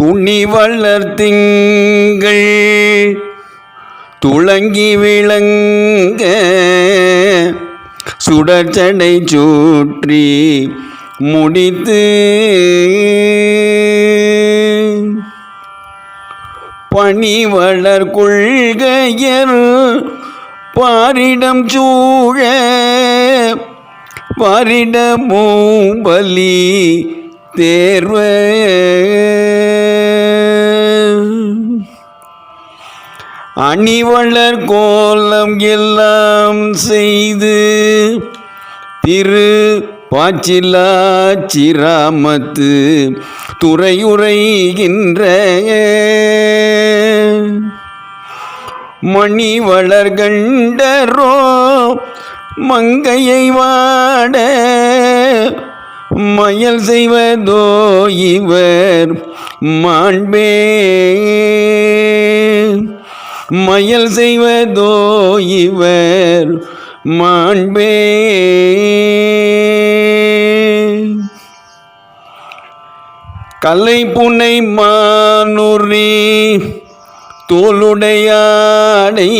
துணி வளர்த்திங்கள் துளங்கி விளங்க சுடச்சடை சூற்றி முடித்து பணிவளர் கொள்கையர் பாரிடம் சூழ பாரிடமும் பலி தேர்வ. அணிவளர் கோலம் எல்லாம் செய்து திரு பாச்சிலாச்சிராமத்து துறையுரைகின்ற மணி வளர்கண்டரோ மங்கையை வாட மயல் செய்வதோ இவர் மாண்பே. மயல் செய்வதோ இவர் மாண்பே. கலை புனை மானுரி தோளுடையாடை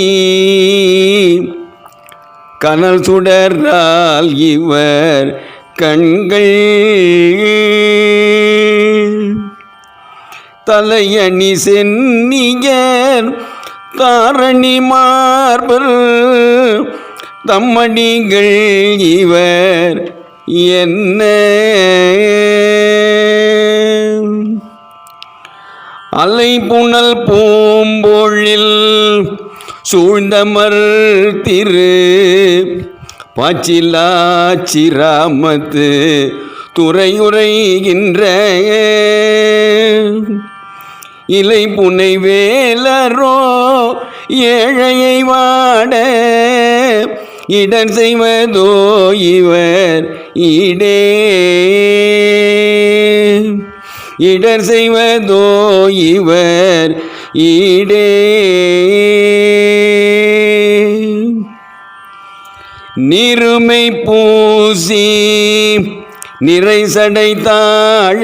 கனல் சுடரால் இவர் கண்கள். தலையணி சென்னியர் தாரணி மார்பல் தம்மணிகள் இவர் என்ன? அலைபுணல் பூம்பொழில் சூழ்ந்தமர் திரு பாச்சிலாச்சிராமத்து துறையுறைகின்ற இலை புனை வேலரோ ஏழையை வாட இடர் செய்வதோ இவர் இடே இடர் செய்வதோ இவர் இடே நிறுமை பூசி நிறை சடை தாழ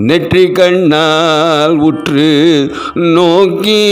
நெற்றி கண்ணால் உற்று நோக்கி